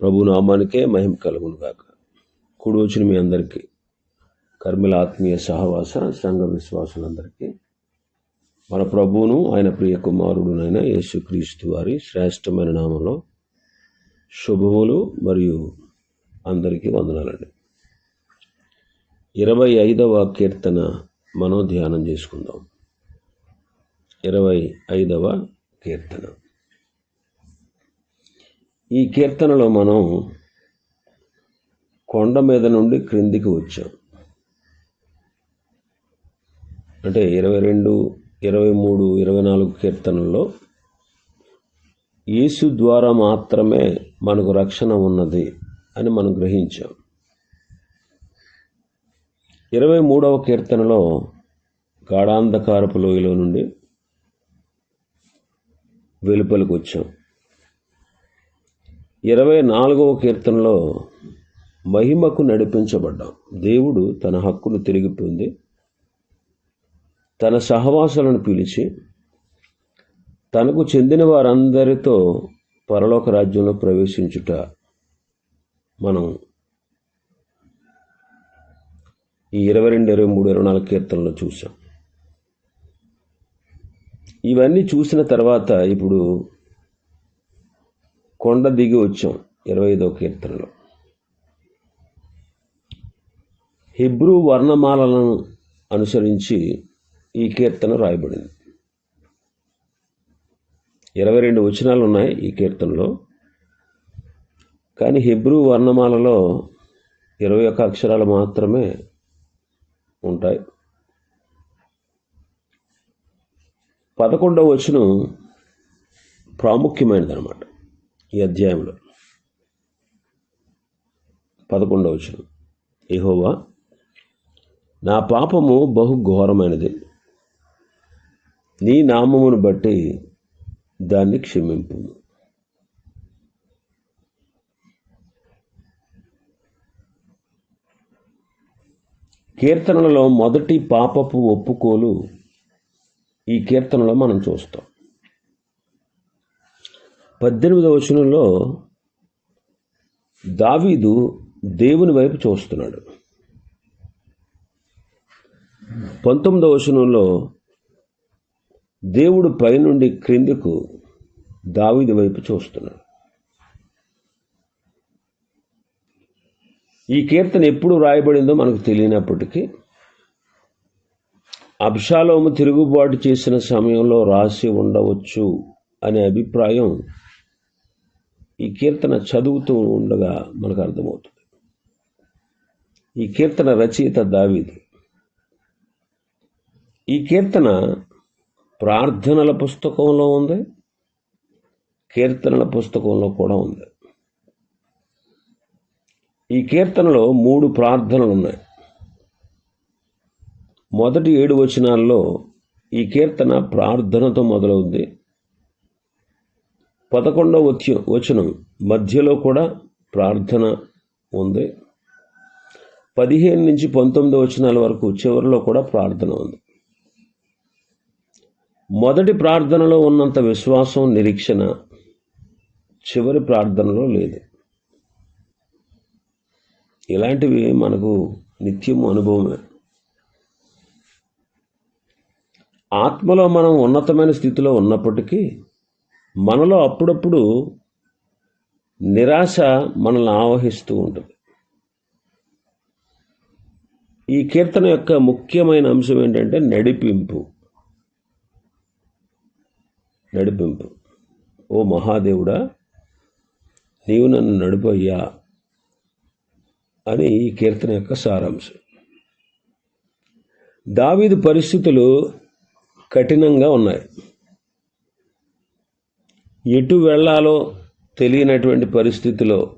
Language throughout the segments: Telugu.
ప్రభు నామానికే మహిమ కలుగును గాక కూడి వచ్చిన మీ అందరికీ కర్మిల ఆత్మీయ సహవాస సంఘ విశ్వాసులందరికీ మన ప్రభువును ఆయన ప్రియ కుమారుడునైన యేసుక్రీస్తు వారి శ్రేష్టమైన నామంలో శుభములు మరియు అందరికీ వందనాలండి. ఇరవై ఐదవ కీర్తన మనం ధ్యానం చేసుకుందాం. ఇరవై ఐదవ కీర్తన. ఈ కీర్తనలో మనం కొండ మీద నుండి క్రిందికి వచ్చాం. అంటే ఇరవై రెండు ఇరవై మూడు ఇరవై నాలుగు కీర్తనల్లో యేసు ద్వారా మాత్రమే మనకు రక్షణ ఉన్నది అని మనం గ్రహించాం. ఇరవై మూడవ కీర్తనలో గాఢాంధకారపు లోయలో నుండి వెలుపలికి వచ్చాం. ఇరవై నాలుగవ కీర్తనలో మహిమకు నడిపించబడ్డాం. దేవుడు తన హక్కును తిరిగి పొంది తన సహవాసాలను పిలిచి తనకు చెందిన వారందరితో పరలోక రాజ్యంలో ప్రవేశించుట మనం ఈ ఇరవై రెండు ఇరవై మూడు ఇరవై నాలుగు కీర్తనలో చూసాం ఇవన్నీ చూసిన తర్వాత ఇప్పుడు కొండ దిగి వచ్చాం ఇరవై ఐదో కీర్తనలో. హిబ్రూ వర్ణమాలలను అనుసరించి ఈ కీర్తన రాయబడింది. ఇరవై రెండు వచనాలు ఉన్నాయి ఈ కీర్తనలో. కానీ హిబ్రూ వర్ణమాలలో ఇరవై ఒక్క అక్షరాలు మాత్రమే ఉంటాయి. పదకొండవ వచనం ప్రాముఖ్యమైనది అనమాట ఈ అధ్యాయంలో. పదకొండవ వచనం. ఏహోవా నా పాపము బహు ఘోరమైనది. నీ నామమును బట్టి దాన్ని క్షమింపు. కీర్తనలలో మొదటి పాపపు ఒప్పుకోలు ఈ కీర్తనలో మనం చూస్తాం. పద్దెనిమిదవ వచనంలో దావీదు దేవుని వైపు చూస్తున్నాడు. పంతొమ్మిదవ వచనంలో దేవుడు పైనుండి క్రిందకు దావీదు వైపు చూస్తున్నాడు. ఈ కీర్తన ఎప్పుడు రాయబడిందో మనకు తెలియనప్పటికీ అబ్షాలోము తిరుగుబాటు చేసిన సమయంలో రాసి ఉండవచ్చు అనే అభిప్రాయం ఈ కీర్తన చదువుతూ ఉండగా మనకు అర్థమవుతుంది. ఈ కీర్తన రచయిత దావీదు. ఈ కీర్తన ప్రార్థనల పుస్తకంలో ఉంది కీర్తనల పుస్తకంలో కూడా ఉంది. ఈ కీర్తనలో మూడు ప్రార్థనలు ఉన్నాయి. మొదటి ఏడు వచనాల్లో ఈ కీర్తన ప్రార్థనతో మొదలవుద్ది. పదకొండవ వచ్చ వచనం. మధ్యలో కూడా ప్రార్థన ఉంది. పదిహేను నుంచి పంతొమ్మిది వచనాల వరకు చివరిలో కూడా ప్రార్థన ఉంది. మొదటి ప్రార్థనలో ఉన్నంత విశ్వాసం నిరీక్షణ చివరి ప్రార్థనలో లేదు. ఇలాంటివి మనకు నిత్యం అనుభవమే. ఆత్మలో మనం ఉన్నతమైన స్థితిలో ఉన్నప్పటికీ మనలో అప్పుడప్పుడు నిరాశ మనల్ని ఆవహిస్తూ ఉంటుంది. ఈ కీర్తన యొక్క ముఖ్యమైన అంశం ఏంటంటే నడిపింపు. నడిపింపు. ఓ మహాదేవుడా నీవు నన్ను నడుపయ్యా అని ఈ కీర్తన యొక్క సారాంశం. దావీదు పరిస్థితులు కఠినంగా ఉన్నాయి. ఎటు వెళ్ళాలో తెలియనటువంటి పరిస్థితిలో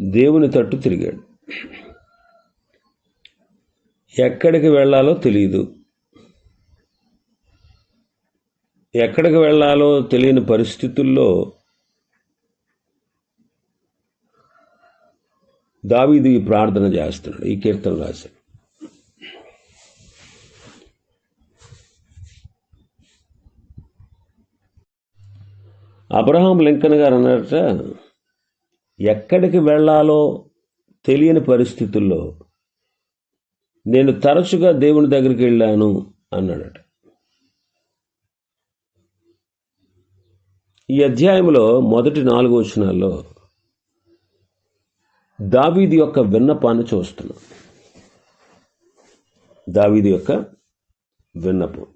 దేవుని తట్టు తిరిగాడు. ఎక్కడికి వెళ్ళాలో తెలియదు ఎక్కడికి వెళ్ళాలో తెలియని పరిస్థితుల్లో దావీదు ఈ ప్రార్థన చేస్తున్నాడు ఈ కీర్తన రాశాడు. అబ్రహాం లింకన్ గారు అన్నారట ఎక్కడికి వెళ్ళాలో తెలియని పరిస్థితుల్లో నేను తరచుగా దేవుని దగ్గరికి వెళ్ళాను అన్నాడట. ఈ అధ్యాయంలో మొదటి నాలుగు వచనాల్లో దావీది యొక్క విన్నపాన్ని చూస్తున్నాం. దావీది యొక్క విన్నపం.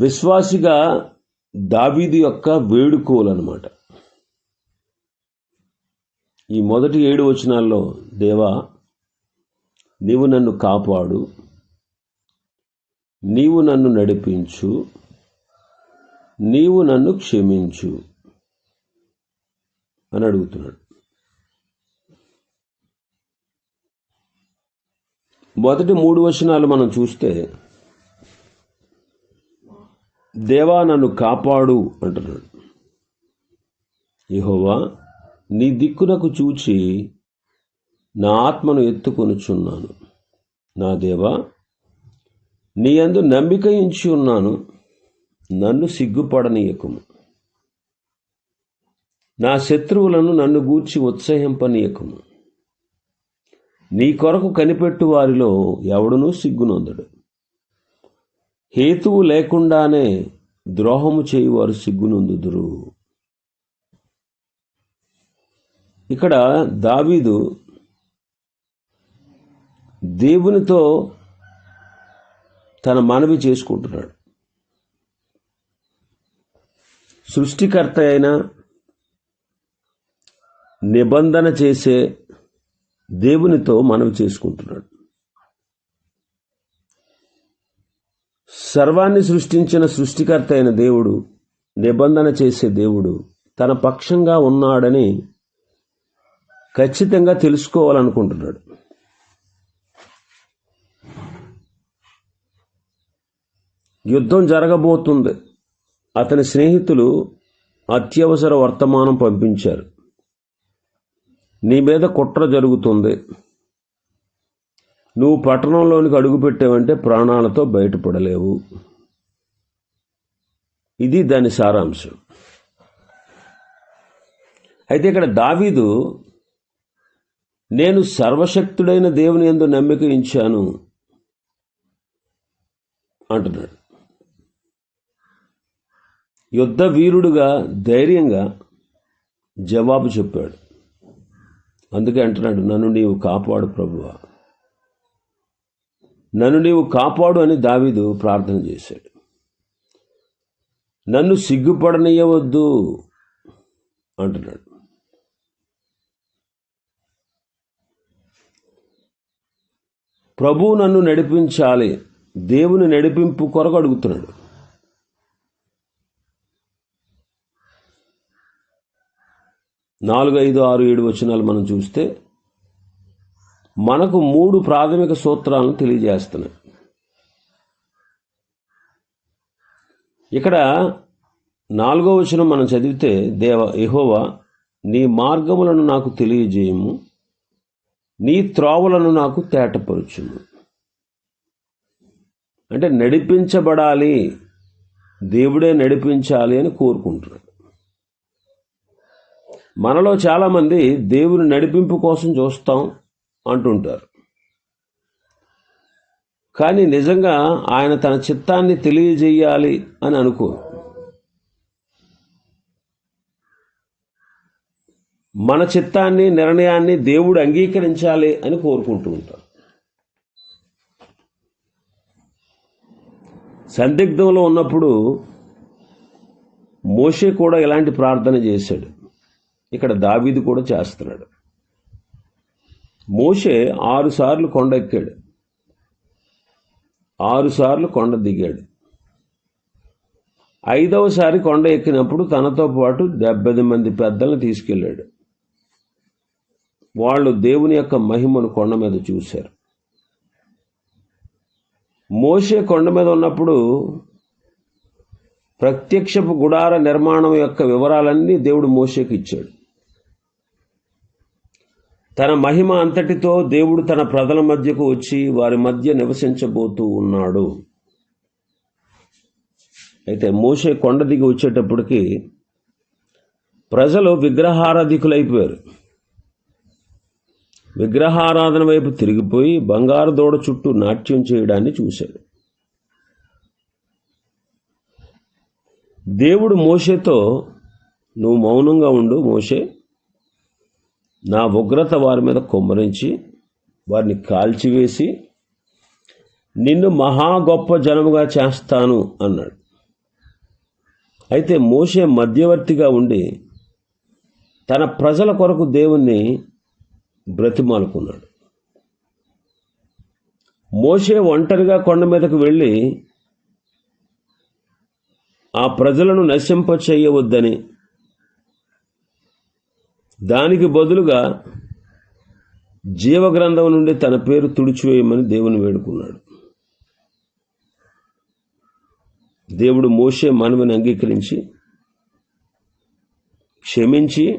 విశ్వాసిగా దావీది యొక్క వేడుకోలు అనమాట ఈ మొదటి ఏడు వచనాల్లో దేవా నీవు నన్ను కాపాడు నీవు నన్ను నడిపించు నీవు నన్ను క్షమించు అని అడుగుతున్నాడు. మొదటి మూడు వచనాలు మనం చూస్తే దేవా నన్ను కాపాడు అంటున్నాడు. యహోవా నీ దిక్కునకు చూచి నా ఆత్మను ఎత్తుకొనుచున్నాను. నా దేవా నీ అందు నమ్మిక ఇంచి ఉన్నాను. నన్ను సిగ్గుపడనీయకము. నా శత్రువులను నన్ను గూర్చి ఉత్సాహింపనీయకము. నీ కొరకు కనిపెట్టు వారిలో ఎవడునూ సిగ్గునొందడు. హేతువు లేకుండానే ద్రోహము చేయువారు సిగ్గునందుదురు. ఇక్కడ దావీదు దేవునితో తన మనవి చేసుకుంటున్నాడు. సృష్టికర్త అయిన నిబంధన చేసే దేవునితో మనవి చేసుకుంటున్నాడు. సర్వాన్ని సృష్టించిన సృష్టికర్త అయిన దేవుడు నిబంధన చేసే దేవుడు తన పక్షంగా ఉన్నాడని ఖచ్చితంగా తెలుసుకోవాలనుకుంటున్నాడు. యుద్ధం జరగబోతుంది. అతని స్నేహితులు అత్యవసర వర్తమానం పంపించారు. నీ మీద కుట్ర జరుగుతుంది. నువ్వు పట్టణంలోనికి అడుగుపెట్టావంటే ప్రాణాలతో బయటపడలేవు. ఇది దాని సారాంశం. అయితే ఇక్కడ దావీదు నేను సర్వశక్తుడైన దేవుని ఎందు నమ్మిక ఇచ్చాను అంటున్నాడు. యుద్ధ వీరుడుగా ధైర్యంగా జవాబు చెప్పాడు. అందుకే అంటున్నాడు నన్ను నీవు కాపాడు ప్రభువా. నన్ను నీవు కాపాడు అని దావీదు ప్రార్థన చేశాడు. నన్ను సిగ్గుపడనీయవద్దు అంటున్నాడు. ప్రభు నన్ను నడిపించాలి దేవుని నడిపింపు కొరకు అడుగుతున్నాడు. నాలుగు ఐదు ఆరు ఏడు వచనాలు మనం చూస్తే మనకు మూడు ప్రాథమిక సూత్రాలను తెలియజేస్తున్నాయి. ఇక్కడ నాలుగో వచనం మనం చదివితే దేవ ఎహోవా నీ మార్గములను నాకు తెలియజేయము నీ త్రోవలను నాకు తేటపరుచుము. అంటే నడిపించబడాలి దేవుడే నడిపించాలి అని కోరుకుంటున్నాడు. మనలో చాలామంది దేవుని నడిపింపు కోసం చూస్తాం అంటుంటారు. కానీ నిజంగా ఆయన తన చిత్తాన్ని తెలియజేయాలి అని అనుకో మన చిత్తాన్ని నిర్ణయాన్ని దేవుడు అంగీకరించాలి అని కోరుకుంటూ ఉంటారు. సందిగ్ధంలో ఉన్నప్పుడు మోషే కూడా ఇలాంటి ప్రార్థన చేశాడు. ఇక్కడ దావీదు కూడా చేస్తున్నాడు. మోషే ఆరుసార్లు కొండ ఎక్కాడు. ఆరుసార్లు కొండ దిగాడు. ఐదవసారి కొండ ఎక్కినప్పుడు తనతో పాటు డెబ్బై మంది పెద్దలను తీసుకెళ్ళాడు. వాళ్ళు దేవుని యొక్క మహిమను కొండ మీద చూశారు. మోషే కొండ మీద ఉన్నప్పుడు ప్రత్యక్షపు గుడార నిర్మాణం యొక్క వివరాలన్నీ దేవుడు మోసేకి ఇచ్చాడు. తన మహిమ అంతటితో దేవుడు తన ప్రజల మధ్యకు వచ్చి వారి మధ్య నివసించబోతూ ఉన్నాడు. అయితే మోషే కొండ దిగి వచ్చేటప్పటికి ప్రజలు విగ్రహారాధికులైపోయారు. విగ్రహారాధన వైపు తిరిగిపోయి బంగారు దూడ చుట్టూ నాట్యం చేయడాన్ని చూశాడు. దేవుడు మోషేతో నువ్వు మౌనంగా ఉండు మోషే నా ఉగ్రత వారి మీద కొమ్మరించి వారిని కాల్చివేసి నిన్ను మహా గొప్ప జనముగా చేస్తాను అన్నాడు. అయితే మోసే మధ్యవర్తిగా ఉండి తన ప్రజల కొరకు దేవుణ్ణి బ్రతిమాలుకున్నాడు. మోషే ఒంటరిగా కొండ మీదకు వెళ్ళి ఆ ప్రజలను నశింప చేయవద్దని దానికి బదులుగా జీవగ్రంథం నుండి తన పేరు తుడిచివేయమని దేవుని వేడుకున్నాడు. దేవుడు మోసే మనవిని అంగీకరించి క్షమించి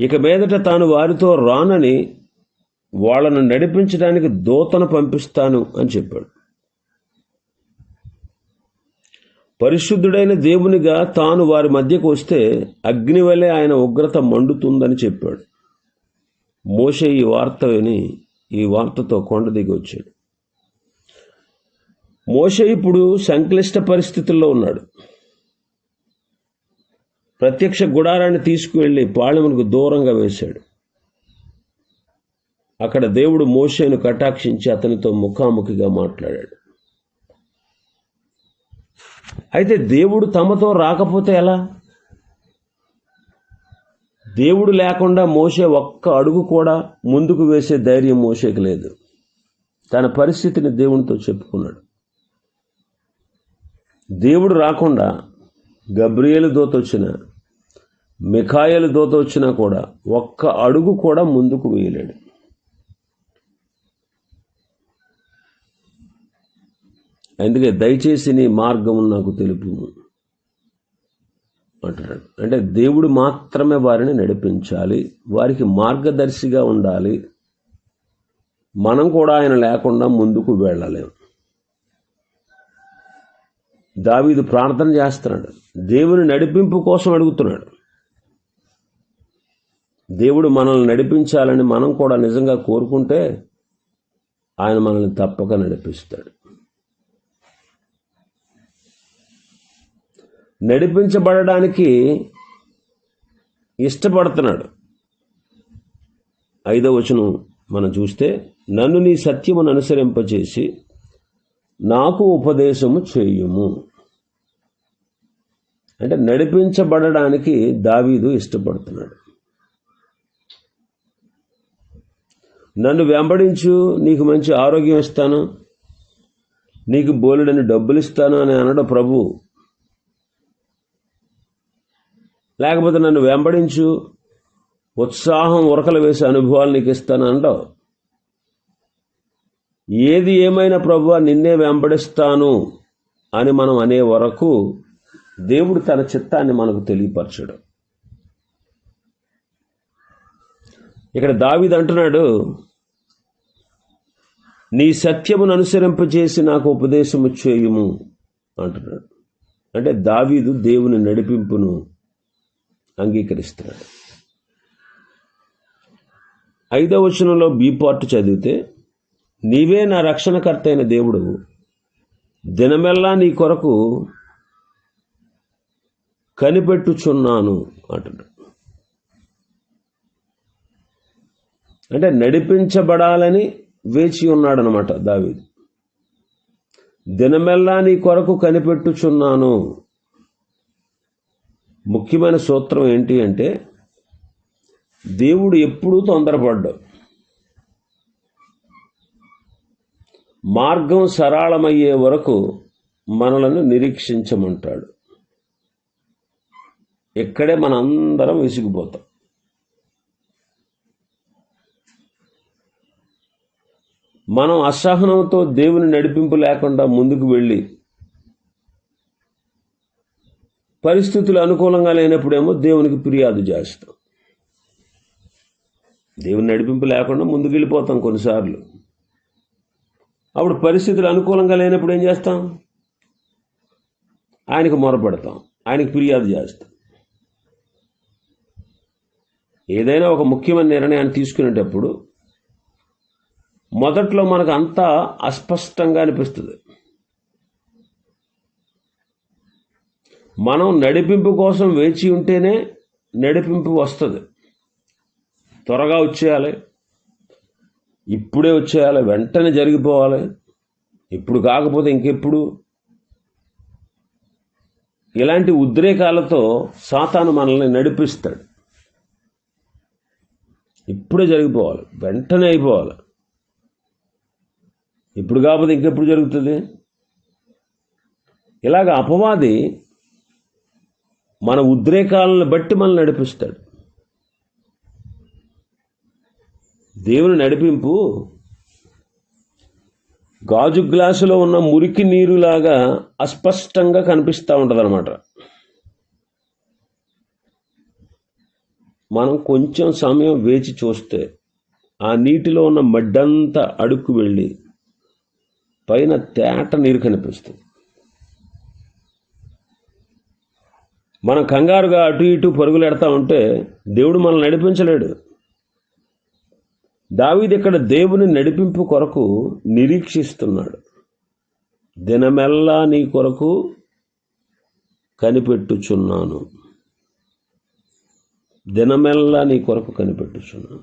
ఇక మీదట తాను వారితో రానని వాళ్ళను నడిపించడానికి దూతను పంపిస్తాను అని చెప్పాడు. పరిశుద్ధుడైన దేవునిగా తాను వారి మధ్యకు వస్తే అగ్ని వలె ఆయన ఉగ్రత మండుతుందని చెప్పాడు. మోషే ఈ వార్త విని ఈ వార్తతో కొండ దిగి వచ్చాడు. మోషే ఇప్పుడు సంక్లిష్ట పరిస్థితుల్లో ఉన్నాడు. ప్రత్యక్ష గుడారాన్ని తీసుకువెళ్ళి పాళెమునకు దూరంగా వేశాడు. అక్కడ దేవుడు మోషేను కటాక్షించి అతనితో ముఖాముఖిగా మాట్లాడాడు. అయితే దేవుడు తమతో రాకపోతే ఎలా? దేవుడు లేకుండా మోసే ఒక్క అడుగు కూడా ముందుకు వేసే ధైర్యం మోసేకి లేదు. తన పరిస్థితిని దేవునితో చెప్పుకున్నాడు. దేవుడు రాకుండా గబ్రియలు దోత వచ్చిన మిఖాయలు దోత వచ్చినా కూడా ఒక్క అడుగు కూడా ముందుకు వేయలేడు. అందుకే దయచేసి నీ మార్గం నాకు తెలుపు. అంటున్నాడు అంటే దేవుడు మాత్రమే వారిని నడిపించాలి వారికి మార్గదర్శిగా ఉండాలి. మనం కూడా ఆయన లేకుండా ముందుకు వెళ్ళలేము దావీదు ప్రార్థన చేస్తున్నాడు. దేవుని నడిపింపు కోసం అడుగుతున్నాడు. దేవుడు మనల్ని నడిపించాలని మనం కూడా నిజంగా కోరుకుంటే ఆయన మనల్ని తప్పక నడిపిస్తాడు. నడిపించబడడానికి ఇష్టపడుతున్నాడు. ఐదవ వచనం మనం చూస్తే నన్ను నీ సత్యమును అనుసరింపచేసి నాకు ఉపదేశము చేయుము. అంటే నడిపించబడడానికి దావీదు ఇష్టపడుతున్నాడు. నన్ను వెంబడించు నీకు మంచి ఆరోగ్యం ఇస్తాను నీకు బోలెడని డబ్బులు ఇస్తాను అని అనడం ప్రభు లేకపోతే నన్ను వెంబడించు. ఉత్సాహం ఉరకలు వేసే అనుభవాలు నీకు ఇస్తాను అంటావు. ఏది ఏమైనా ప్రభు నిన్నే వెంబడిస్తాను అని మనం అనే వరకు దేవుడు తన చిత్తాన్ని మనకు తెలియపరచడు. ఇక్కడ దావీదు అంటున్నాడు నీ సత్యమును అనుసరింపజేసి నాకు ఉపదేశము చేయుము అంటున్నాడు. అంటే దావీదు దేవుని నడిపింపును అంగీకరిస్తున్నాడు. ఐదవ వచనంలో బి పార్ట్ చదివితే నీవే నా రక్షణకర్త అయిన దేవుడు దినమెల్లా నీ కొరకు కనిపెట్టుచున్నాను అంటాడు అంటే నడిపించబడాలని వేచి ఉన్నాడనమాట దావీదు. దినమెల్లా నీ కొరకు కనిపెట్టుచున్నాను ముఖ్యమైన సూత్రం ఏంటి అంటే దేవుడు ఎప్పుడూ తొందరపడ్డాడు మార్గం సరళమయ్యే వరకు మనలను నిరీక్షించమంటాడు. ఇక్కడే మనందరం విసిగిపోతాం. మనం అసహనంతో దేవుని నడిపింపు లేకుండా ముందుకు వెళ్ళి పరిస్థితులు అనుకూలంగా లేనప్పుడేమో దేవునికి ఫిర్యాదు చేస్తాం. దేవుని నడిపింపు లేకుండా ముందుకు వెళ్ళిపోతాం కొన్నిసార్లు. అప్పుడు పరిస్థితులు అనుకూలంగా లేనప్పుడు ఏం చేస్తాం? ఆయనకు మొరపెడతాం. ఆయనకు ఫిర్యాదు చేస్తాం. ఏదైనా ఒక ముఖ్యమైన నిర్ణయాన్ని తీసుకునేటప్పుడు మొదట్లో మనకు అంతా అస్పష్టంగా అనిపిస్తుంది. మనం నడిపింపు కోసం వేచి ఉంటేనే నడిపింపు వస్తుంది. త్వరగా వచ్చేయాలి. ఇప్పుడే వచ్చేయాలి. వెంటనే జరిగిపోవాలి. ఇప్పుడు కాకపోతే ఇంకెప్పుడు? ఇలాంటి ఉద్రేకాలతో సాతాను మనల్ని నడిపిస్తాడు. ఇప్పుడే జరిగిపోవాలి. వెంటనే అయిపోవాలి. ఇప్పుడు కాకపోతే ఇంకెప్పుడు జరుగుతుంది? ఇలాగ అపవాది మన ఉద్రేకాలను బట్టి మనల్ని నడిపిస్తాడు. దేవుని నడిపింపు గాజు గ్లాసులో ఉన్న మురికి నీరులాగా అస్పష్టంగా కనిపిస్తూ ఉంటుందన్నమాట. మనం కొంచెం సమయం వేచి చూస్తే ఆ నీటిలో ఉన్న మడ్డంతా అడుక్కు వెళ్ళి పైన తేట నీరు కనిపిస్తుంది. మనం కంగారుగా అటు ఇటు పరుగులు ఎడతా ఉంటే దేవుడు మనల్ని నడిపించలేడు. దావీది ఇక్కడ దేవుని నడిపింపు కొరకు నిరీక్షిస్తున్నాడు. దినమెల్లా నీ కొరకు కనిపెట్టుచున్నాను. దినమెల్లా నీ కొరకు కనిపెట్టుచున్నాను.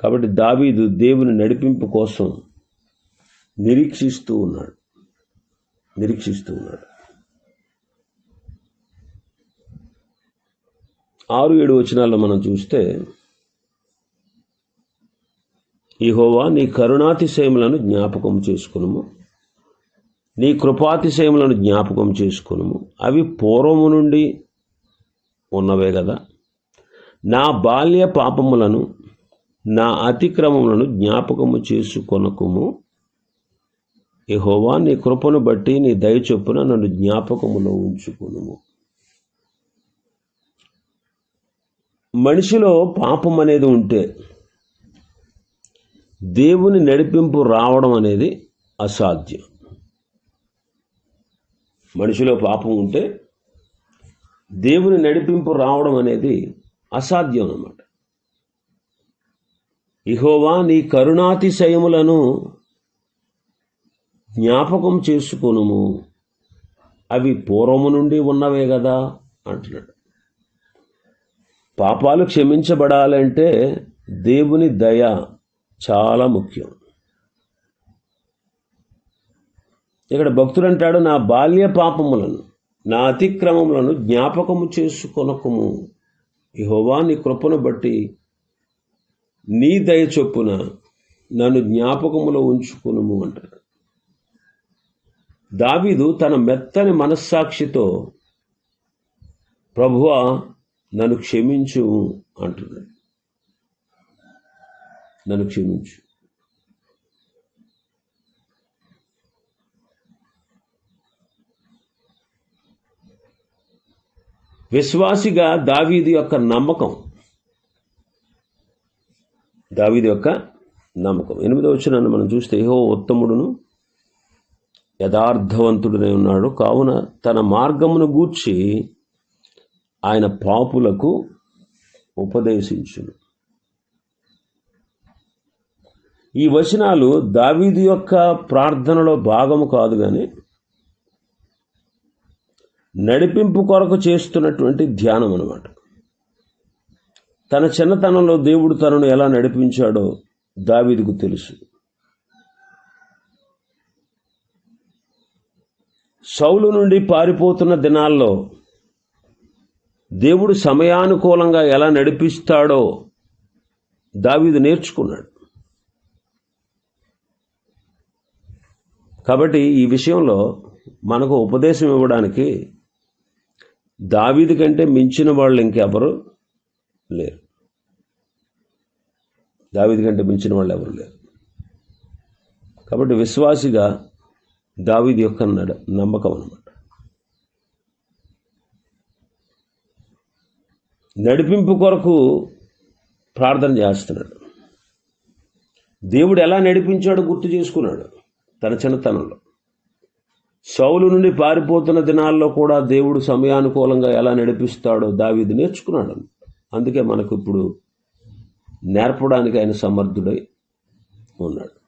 కాబట్టి దావీదు దేవుని నడిపింపు కోసం నిరీక్షిస్తూ ఉన్నాడు. నిరీక్షిస్తూ ఉన్నాడు. ఆరు ఏడు వచనాల్లో మనం చూస్తే ఈహోవా నీ కరుణాతిశయములను జ్ఞాపకం చేసుకునుము. నీ కృపాతిశయములను జ్ఞాపకం చేసుకునుము. అవి పూర్వము నుండి ఉన్నవే కదా నా బాల్య పాపములను నా అతిక్రమములను జ్ఞాపకము చేసుకొనకుము. యెహోవా నీ కృపను బట్టి నీ దయచొప్పున నన్ను జ్ఞాపకములో ఉంచుకునుము. మనిషిలో పాపం అనేది ఉంటే దేవుని నడిపింపు రావడం అనేది అసాధ్యం. మనిషిలో పాపం ఉంటే దేవుని నడిపింపు రావడం అనేది అసాధ్యం అన్నమాట. ఇహోవా నీ కరుణాతిశయములను జ్ఞాపకం చేసుకొనుము. అవి పూర్వము నుండి ఉన్నవే కదా అంటున్నాడు. పాపాలు క్షమించబడాలంటే దేవుని దయ చాలా ముఖ్యం. ఇక్కడ భక్తుడు అంటాడు నా బాల్య పాపములను నా అతిక్రమములను జ్ఞాపకము చేసుకొనకము. యెహోవా నీ కృపను బట్టి నీ దయ చొప్పున నన్ను జ్ఞాపకములో ఉంచుకునుము అంటాడు. దావీదు తన మెత్తని మనస్సాక్షితో ప్రభువా నన్ను క్షమించు అంటున్నాడు. నన్ను క్షమించు. విశ్వాసిగా దావీది యొక్క నమ్మకం. దావీది యొక్క నమ్మకం. ఎనిమిదో వచ్చినాన్ని మనం చూస్తే ఏహో ఉత్తముడును యథార్థవంతుడనే ఉన్నాడు. కావున తన మార్గమును గూర్చి ఆయన పాపులకు ఉపదేశించును. ఈ వచనాలు దావీదు యొక్క ప్రార్థనలో భాగము కాదు కానీ నడిపింపు కొరకు చేస్తున్నటువంటి ధ్యానం అనమాట తన చిన్నతనంలో దేవుడు తనను ఎలా నడిపించాడో దావీదుకు తెలుసు. సౌలు నుండి పారిపోతున్న దినాల్లో దేవుడు సమయానుకూలంగా ఎలా నడిపిస్తాడో దావీదు నేర్చుకున్నాడు. కాబట్టి ఈ విషయంలో మనకు ఉపదేశం ఇవ్వడానికి దావీదు కంటే మించిన వాళ్ళు ఇంకెవరు లేరు. దావీదు కంటే మించిన వాళ్ళు ఎవరు లేరు. కాబట్టి విశ్వాసిగా దావీది యొక్క నమ్మకం అన్నమాట. నడిపింపు కొరకు ప్రార్థన చేస్తున్నాడు. దేవుడు ఎలా నడిపించాడో గుర్తు చేసుకున్నాడు తన చిన్నతనంలో. సౌలు నుండి పారిపోతున్న దినాల్లో కూడా దేవుడు సమయానుకూలంగా ఎలా నడిపిస్తాడో దావిది నేర్చుకున్నాడు. అందుకే మనకు ఇప్పుడు నేర్పడానికి ఆయన సమర్థుడై ఉన్నాడు.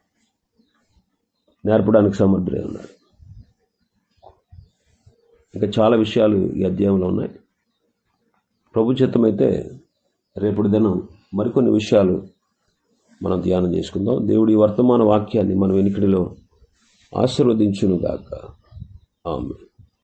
నేర్పడానికి సమర్థుడై ఉన్నాడు. ఇంకా చాలా విషయాలు ఈ అధ్యాయంలో ఉన్నాయి. ప్రభు చిత్తమైతే రేపటి దినం మరికొన్ని విషయాలు మనం ధ్యానం చేసుకుందాం. దేవుడి వర్తమాన వాక్యాన్ని మన వెనుకడిలో ఆశీర్వదించునుగాక. ఆమె